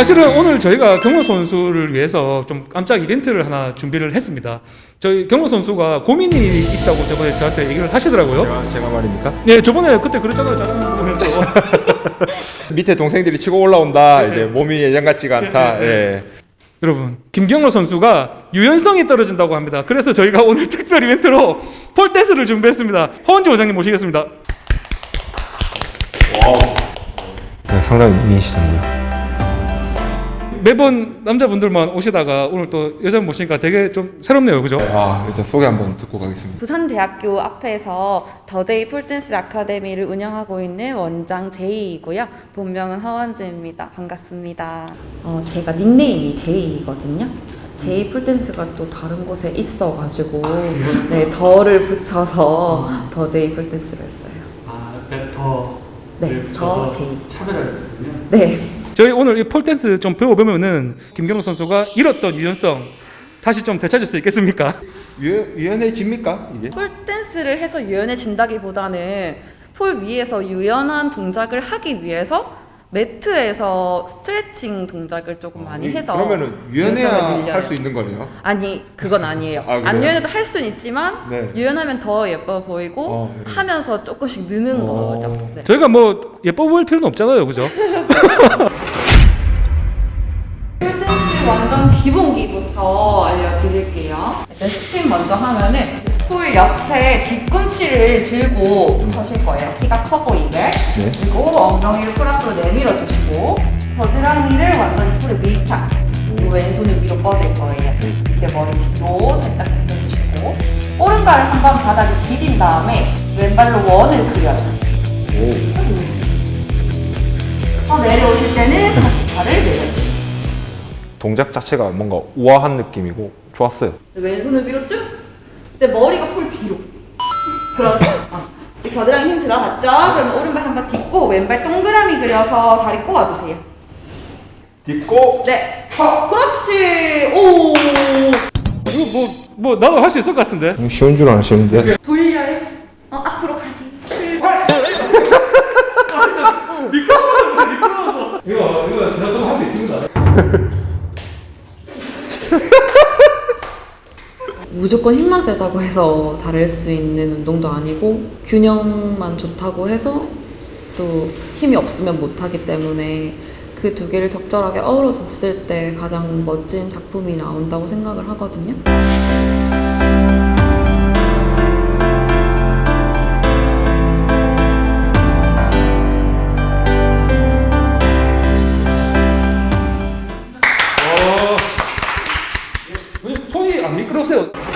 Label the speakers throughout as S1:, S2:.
S1: 사실은 오늘 저희가 경호 선수를 위해서 좀 깜짝 이벤트를 하나 준비를 했습니다. 저희 경호 선수가 고민이 있다고 저번에 저한테 얘기를 하시더라고요.
S2: 제가, 제가 말입니까?
S1: 네, 저번에 그때 그랬잖아요. 보면서.
S2: 밑에 동생들이 치고 올라온다.
S1: 네.
S2: 이제 몸이 예전 같지가 않다.
S1: 네, 네,
S2: 예.
S1: 여러분, 김경호 선수가 유연성이 떨어진다고 합니다. 그래서 저희가 오늘 특별 이벤트로 폴댄스를 준비했습니다. 허원지 원장님 모시겠습니다.
S2: 네, 상당히 미인시잖아요.
S1: 매번 남자분들만 오시다가 오늘 또 여자 모시니까 되게 좀 새롭네요. 그죠?
S2: 아, 일단 소개 한번 듣고 가겠습니다.
S3: 부산대학교 앞에서 더제이 폴댄스 아카데미를 운영하고 있는 원장 제이이고요. 본명은 허원재입니다. 반갑습니다. 어, 제가 닉네임이 제이거든요. 제이 폴댄스가 또 다른 곳에 있어가지고 네 더를 붙여서 더 제이 폴댄스로 했어요.
S1: 아, 더.
S3: 네, 더 제이.
S1: 차별화했거든요.
S3: 네.
S1: 저희 오늘 이 폴댄스 좀 배워보면은 김경호 선수가 잃었던 유연성 다시 좀 되찾을 수 있겠습니까?
S2: 유, 유연해집니까 이게?
S3: 폴 댄스를 해서 유연해진다기보다는 폴 위에서 유연한 동작을 하기 위해서 매트에서 스트레칭 동작을 조금 많이
S2: 이-
S3: 해서
S2: 그러면은 유연해야
S3: 늘려요.
S2: 할수 있는 거네요.
S3: 아니 그건 아니에요.
S2: 아, 그래요?
S3: 안 유연해도 할 수는 있지만
S2: 네.
S3: 유연하면 더 예뻐 보이고
S2: 어, 네.
S3: 하면서 조금씩 느는
S2: 어.
S3: 거죠. 네.
S1: 저희가 뭐 예뻐 보일 필요는 없잖아요. 그죠?
S3: 기본기부터 알려드릴게요. 일단 스핀 먼저 하면은 폴 옆에 뒤꿈치를 들고 서실 거예요. 키가 커 보이게. 그리고 엉덩이를 폴 앞으로 내밀어 주시고 겨드랑이를 완전히 폴에 밀착. 그리고 왼손을 위로 뻗을 거예요. 이때 머리 뒤로 살짝 잡혀주시고 오른발을 한번 바닥에 디딘 다음에 왼발로 원을 그려요. 어, 내려오실 때는 다시 발을 내려주시고
S2: 동작 자체가 뭔가 우아한 느낌이고 좋았어요.
S3: 왼손을 위로 쭉. 근데 머리가 폴 뒤로. 그럼 어. 이제 겨드랑이 힘 들어갔죠? 그러면 오른발 한번 딛고 왼발 동그라미 그려서 다리 꼬아주세요.
S2: 딛고
S3: 네. 그렇지. 오.
S1: 이거 뭐, 뭐 나도 할 수 있을 것 같은데.
S2: 쉬운 줄 아시는데.
S3: 돌려요. 어 앞으로 가세요.
S1: 이거 이거 제가 좀할수 있습니다.
S3: 무조건 힘만 세다고 해서 잘할 수 있는 운동도 아니고 균형만 좋다고 해서 또 힘이 없으면 못하기 때문에 그 두 개를 적절하게 어우러졌을 때 가장 멋진 작품이 나온다고 생각을 하거든요.
S1: 왜 손이 안 미끄러우세요?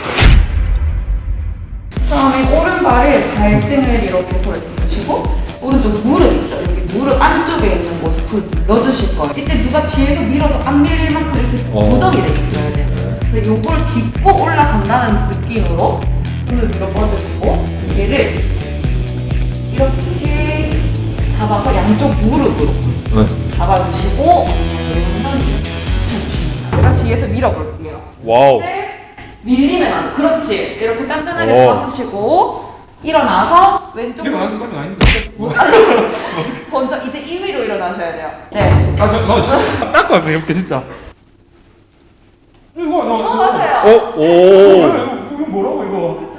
S3: 다음에 오른발을 발등을 이렇게 보여주시고 오른쪽 무릎 있죠? 여기 무릎 안쪽에 있는 곳을 불 눌러주실 거예요. 이때 누가 뒤에서 밀어도 안 밀릴 만큼 이렇게
S2: 어.
S3: 고정이 돼 있어야 돼요. 그래서 요거를 딛고 올라간다는 느낌으로 손을 밀어 뻗으시고 얘를 이렇게 잡아서 양쪽 무릎으로
S2: 네.
S3: 잡아주시고 왼손 붙여주시면 돼요. 제가 뒤에서 밀어볼게요.
S2: 와우.
S3: 네. 밀리면 안 돼. 그렇지. 이렇게 단단하게
S2: 오.
S3: 잡으시고 일어나서 왼쪽
S1: 이거 안 이거 아닌데.
S3: 먼저 이제 2위로 일어나셔야 돼요. 네.
S1: 아, 저, 나 진짜 닦고 할게요, 이렇게 진짜. 이거, 나,
S3: 어 맞아요.
S2: 어, 오.
S1: 이거, 이거 뭐라고 이거?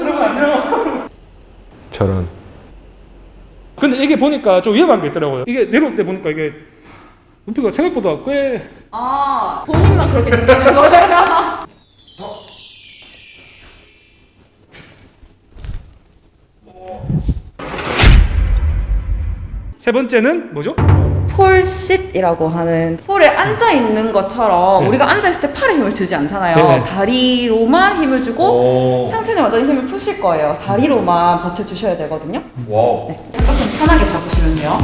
S1: 여러분 안녕.
S2: 저런.
S1: 근데 이게 보니까 좀 위험한 게 있더라고요. 이게 내려올 때 보니까 이게 높이가 생각보다 꽤
S3: 아 본인만 그렇게 느끼는 거예요.
S1: 세 번째는 뭐죠?
S3: 폴싯이라고 하는 폴에 앉아 있는 것처럼
S1: 네.
S3: 우리가 앉아 있을 때 팔에 힘을 주지 않잖아요.
S1: 네.
S3: 다리로만 힘을 주고
S2: 오.
S3: 상체는 완전히 힘을 푸실 거예요. 다리로만 버텨 주셔야 되거든요.
S2: 와우.
S3: 네, 조금 편하게 잡으시면 돼요.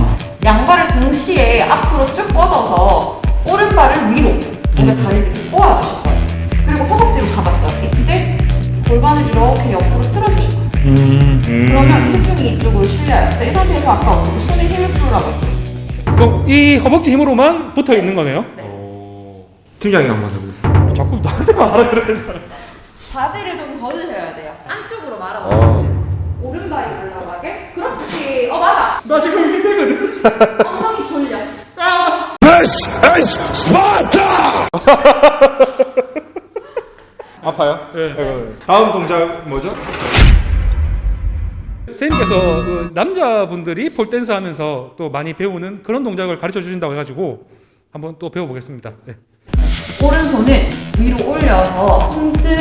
S3: 양발을 동시에 앞으로 쭉 뻗어서 오른발을 위로 목에 다리를 이렇게 꼬아 주실 거예요. 그리고 허벅지로 잡았죠. 이때 골반을 이렇게 옆으로 틀어 주실 거예요.
S1: 음.
S3: 그러면 체중이 이쪽으로 실려요. 이 상태에서 아까 어떻게 손에 힘을 풀으라고 했죠?
S1: 그럼 이 허벅지 힘으로만 붙어 있는 거네요.
S2: 팀장이 한번 해보겠습니다.
S1: 자꾸 나한테만 하라 그래.
S3: 바지를 좀 벗으셔야 돼요. 안쪽으로
S2: 아.
S3: 말아보세요. 오른발이 올라가게. 그렇지. 어 맞아.
S1: 나 지금 힘들거든.
S3: 엉덩이 돌려.
S1: 아,
S4: This is 아파요?
S1: 네.
S4: 네. 다음 동작 뭐죠?
S1: 선생님께서 그 남자분들이 폴댄스 하면서 또 많이 배우는 그런 동작을 가르쳐 주신다고 해가지고 한번 또 배워보겠습니다. 네.
S3: 오른손을 위로 올려서 손등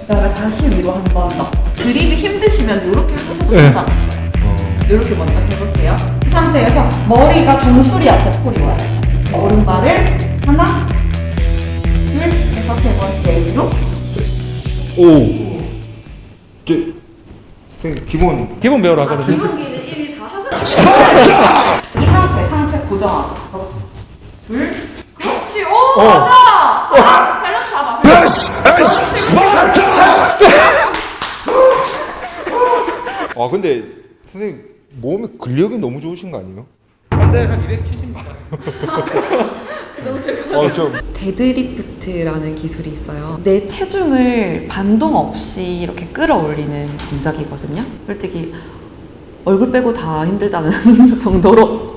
S3: 그다음에 다시 위로 한 번 더. 그립이 힘드시면 이렇게 하셔도
S1: 네.
S3: 상관없어요. 이렇게 먼저 해볼게요. 이 상태에서 머리가 정수리 앞에 폴이 와요. 오른발을 하나, 둘, 해서 세번 제이로
S4: 오. 저 선생님 기본
S1: 기본 배우러
S3: 아,
S1: 왔거든요.
S3: 기본기는 이미 다 하셨어요. 이 상태 상체 고정하고 어, 둘, 그렇지, 오 맞아. 아, 밸런스 잡아. 밸런스.
S4: 아 근데 선생님 몸에 근력이 너무 좋으신 거 아니에요?
S1: 반대 한 270입니다.
S4: 어, 좀
S5: 데드리프트라는 기술이 있어요. 내 체중을 반동 없이 이렇게 끌어올리는 동작이거든요. 솔직히 얼굴 빼고 다 힘들다는 정도로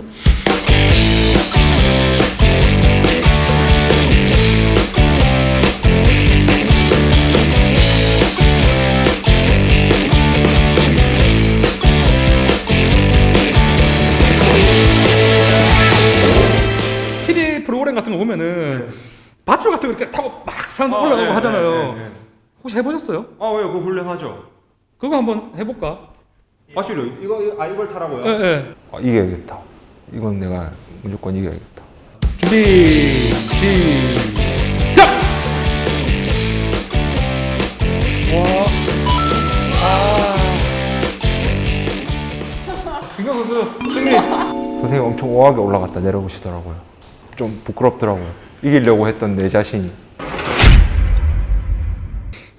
S1: TV 프로그램 같은 거 보면은 밧줄 같은 거 이렇게 타고 막 사람들 올라가고
S4: 네,
S1: 하잖아요.
S4: 네, 네, 네.
S1: 혹시 해보셨어요?
S4: 아 왜요? 그거 훈련하죠.
S1: 그거 한번 해볼까?
S4: 맞죠? 이거 아 이걸 타라고요?
S1: 예, 예.
S2: 아, 이겨야겠다. 이건 내가 무조건 이겨야겠다.
S1: 준비 시작. 와. 아. 김경 선수 승리.
S2: 선생님 엄청 오하게 올라갔다 내려오시더라고요. 좀 부끄럽더라고요. 이기려고 했던 내 자신이.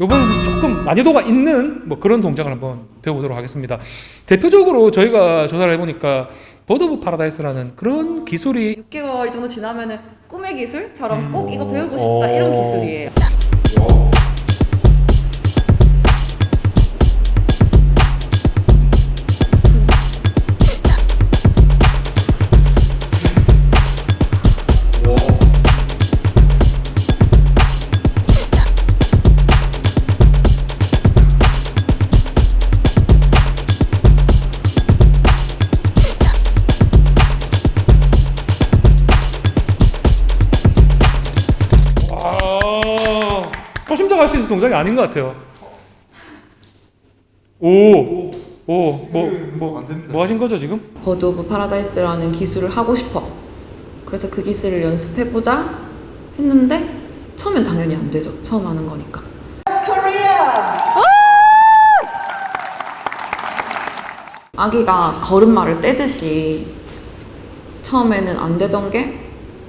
S1: 이번에는 조금 난이도가 있는 뭐 그런 동작을 한번 배워보도록 하겠습니다. 대표적으로 저희가 조사를 해보니까 버드 오브 파라다이스라는 그런 기술이
S3: 6개월 정도 지나면은 꿈의 기술처럼
S1: 음.
S3: 꼭 이거 배우고 싶다 이런 기술이에요.
S1: 초심자가 할 수 있는 동작이 아닌 것 같아요. 오, 오, 뭐, 뭐,
S4: 안 됩니다.
S1: 뭐 하신 거죠 지금?
S5: 버드 오브 파라다이스라는 기술을 하고 싶어. 그래서 그 기술을 연습해보자 했는데 처음엔 당연히 안 되죠. 처음 하는 거니까. 아기가 걸음마를 떼듯이 처음에는 안 되던 게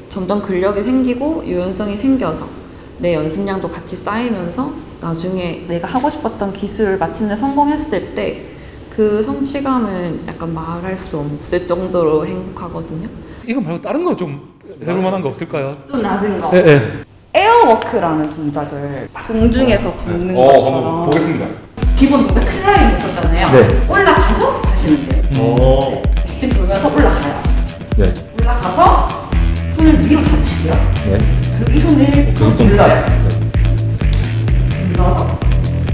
S5: 점점 근력이 생기고 유연성이 생겨서 내 연습량도 같이 쌓이면서 나중에 내가 하고 싶었던 기술을 마침내 성공했을 때 그 성취감은 약간 말할 수 없을 정도로 행복하거든요.
S1: 이거 말고 다른 거 좀 해볼 만한 거 없을까요?
S3: 좀 낮은 거.
S1: 예, 예.
S3: 에어워크라는 동작을 공중에서 걷는
S4: 어, 한번
S3: 것처럼
S4: 보겠습니다.
S3: 기본 동작 클라임 있었잖아요.
S2: 네.
S3: 올라 잡으시고요.
S2: 네.
S3: 그리고 이 손을 쭉 눌러요. 눌러서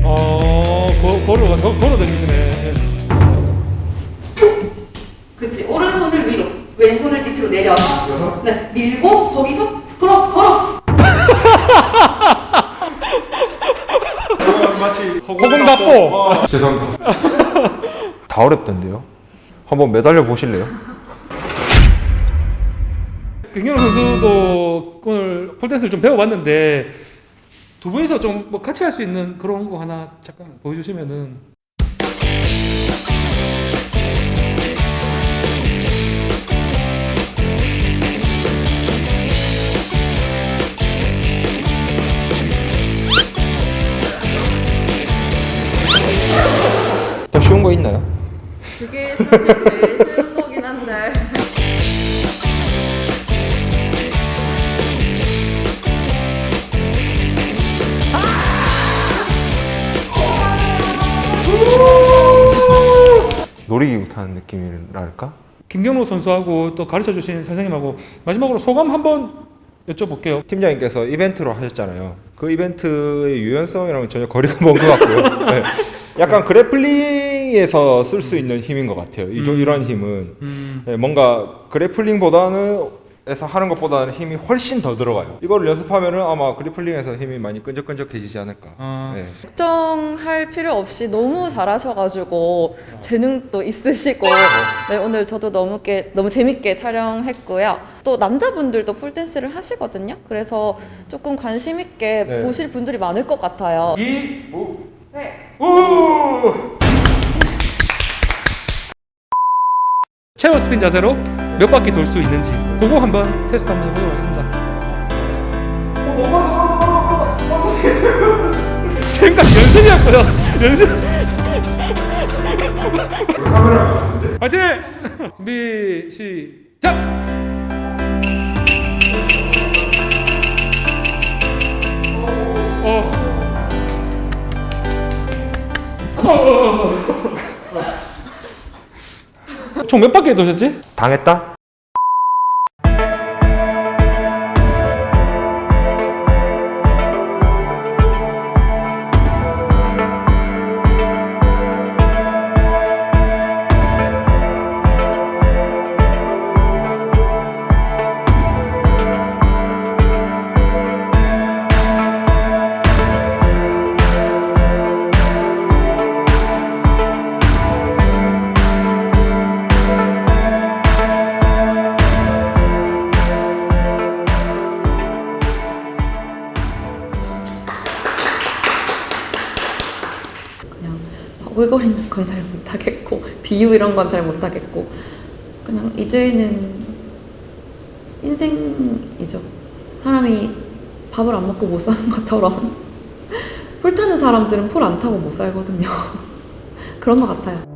S1: 어, 거, 걸어, 거, 걸어 다니시네. 예.
S3: 그치 오른손을 위로 왼손을 밑으로 내려서 네 밀고 거기서 걸어 걸어
S4: 마치
S1: 허공 납보.
S4: 아, 죄송합니다.
S2: 다 어렵던데요. 한번 매달려 보실래요?
S1: 김경 선수도 오늘 폴댄스를 좀 배워봤는데 두 분이서 좀 뭐 같이 할 수 있는 그런 거 하나 잠깐 보여주시면은
S4: 더 쉬운 거 있나요?
S3: 그게 사실 제
S2: 놀이기구 타는 느낌이랄까?
S1: 김경로 선수하고 또 가르쳐 주신 선생님하고 마지막으로 소감 한번 여쭤볼게요.
S4: 팀장님께서 이벤트로 하셨잖아요. 그 이벤트의 유연성이랑은 전혀 거리가 먼 것 같고요. 네. 약간 그래플링에서 쓸 수 있는 힘인 것 같아요. 이
S1: 음.
S4: 이런 힘은
S1: 음,
S4: 네, 뭔가 그래플링보다는 에서 하는 것보다는 힘이 훨씬 더 들어가요. 이걸 연습하면은 아마 그래플링에서 힘이 많이 끈적끈적해지지 않을까.
S1: 아,
S4: 네.
S3: 걱정할 필요 없이 너무 잘하셔가지고 재능도 있으시고 네, 오늘 저도 너무 게, 너무 재밌게 촬영했고요. 또 남자분들도 폴댄스를 하시거든요. 그래서 조금 관심 있게
S4: 네.
S3: 보실 분들이 많을 것 같아요.
S1: 이,
S3: 네.
S1: 우! 체어 스핀 자세로 몇 바퀴 돌 수 있는지 그거 한번 테스트 한번 해보도록 하겠습니다. 생각 연습이었고요. 연습. 화이팅! 준비 시작. 어. 총 몇 바퀴 도셨지?
S2: 당했다?
S5: 오글거리는 건 잘 못하겠고 비유 이런 건 잘 못하겠고 그냥 이제는 인생이죠. 사람이 밥을 안 먹고 못 사는 것처럼 폴 타는 사람들은 폴 안 타고 못 살거든요. 그런 것 같아요.